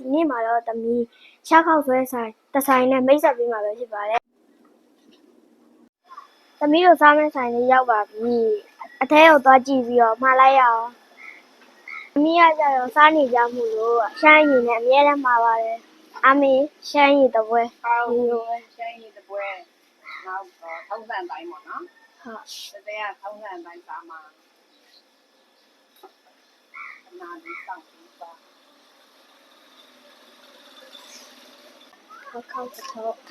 ဒီနေ့မှာတော့သမီးရှားခောက်ဆွဲဆိုင်တစ်ဆိုင်နဲ့မိတ်ဆက်ပေးမှာပဲဖြစ်ပါတယ်သမီးတို့စားမယ့်ဆိုင်လေးရောက်ပါပြီအထဲကိုသွားကြည့်ပြီးတော့မှားလိုက်ရအောင်သမီးကကြတော့စားနေကြမှုလို့ရှမ်းရည်နဲ့အများနဲ့မှာပါတယ်အမေရှမ်းရည်တစ်ပွဲဟောင်းဒီလိုပဲရှမ်းရည်တပွဲနောက်တော့ထုံးစံတိုင်းပေါ့နော်ဟုတ်တကယ်ကထုံးစံတိုင်းစားမှာအနာဒီဆောင်ပြီးပါ ခောက်ခောက်တော့ပ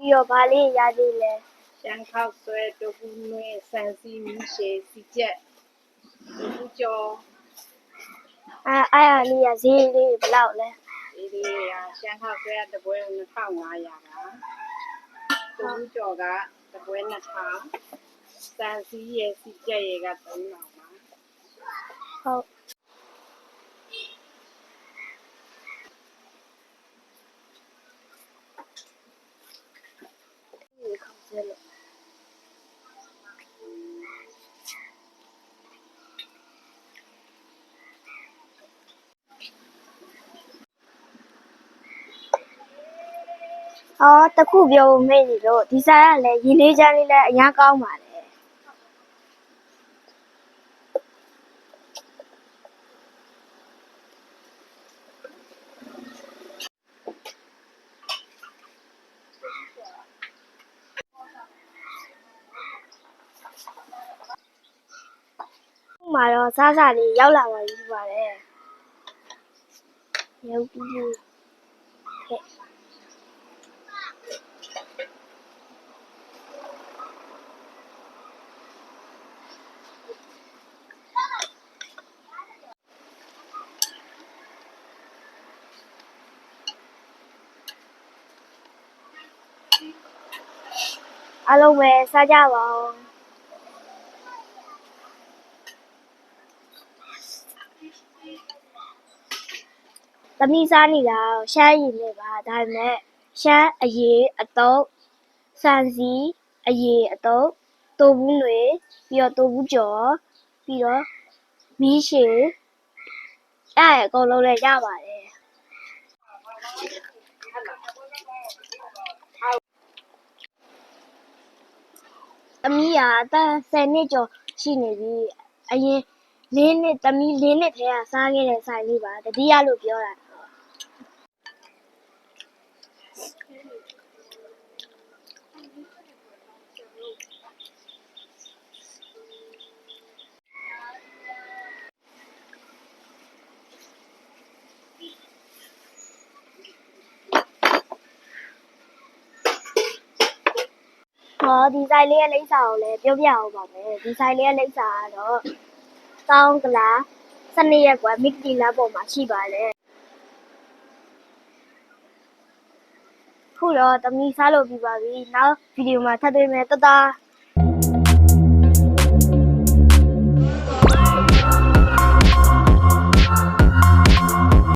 ြီးတော့ဗာလေးရသေးလဲရှမ်းခောက်ဆွဲတူပူနွေးဆန်စီမီရှေစီကျက်တူပူကျော်အဲအဲ့အလေးရဈေးလေးဘယ်လောက်လဲဒီဒီကရှမ်းခောက်ဆွဲကတပွဲ2500ကတူပူကျော်ကတပွဲ2000ဆန်စီရဲ့စီကျက်ရဲ့က3000ပါ ဟုတ်ဒီခေါင်းစဲလို့အော်တခုပြောဖို့မေ့နေလို့ဒီစားကလည်းရင်းလေးချမ်းလေးလည်းအများကောင်းပါလေ ခု မှတော့စားစားလေးရောက်လာပါပြီဖြစ်ပါတယ်ရုပ်ပြီးခဲ့အားလုံးပဲစားကြပါဦး သမီးစားနေတာတော့ရှမ်းရည်နဲ့ပါဒါပေမဲ့ရှမ်းအရေးအတုပ်စံစီအရေးအတုပ်တိုဘူးတွေပြီးတော့တိုဘူးကျော်ပြီးတော့မီးရှည်အဲ့အကုန်လုံးလည်းရပါတယ်သမီးကအသက်10နှစ်ကျော်ရှိနေပြီအရင်လေးနှစ်သမီးလေးနှစ်ထဲကစားခဲ့တဲ့ဆိုင်လေးပါတတိယလို့ပြောတာ ဟောဒီဆိုင်လေးရဲ့လိပ်စာကိုလည်းပြောပြအောင်ပါမယ်ဒီဆိုင်လေးရဲ့လိပ်စာကတော့တောင်းကလာစနေရက်ကွာမိကတီလာပေါ်မှာရှိပါတယ် ခုတော့တမီစားလို့ပြီးပါပြီနောက်ဗီဒီယိုမှာထပ်တွေ့မယ်တတား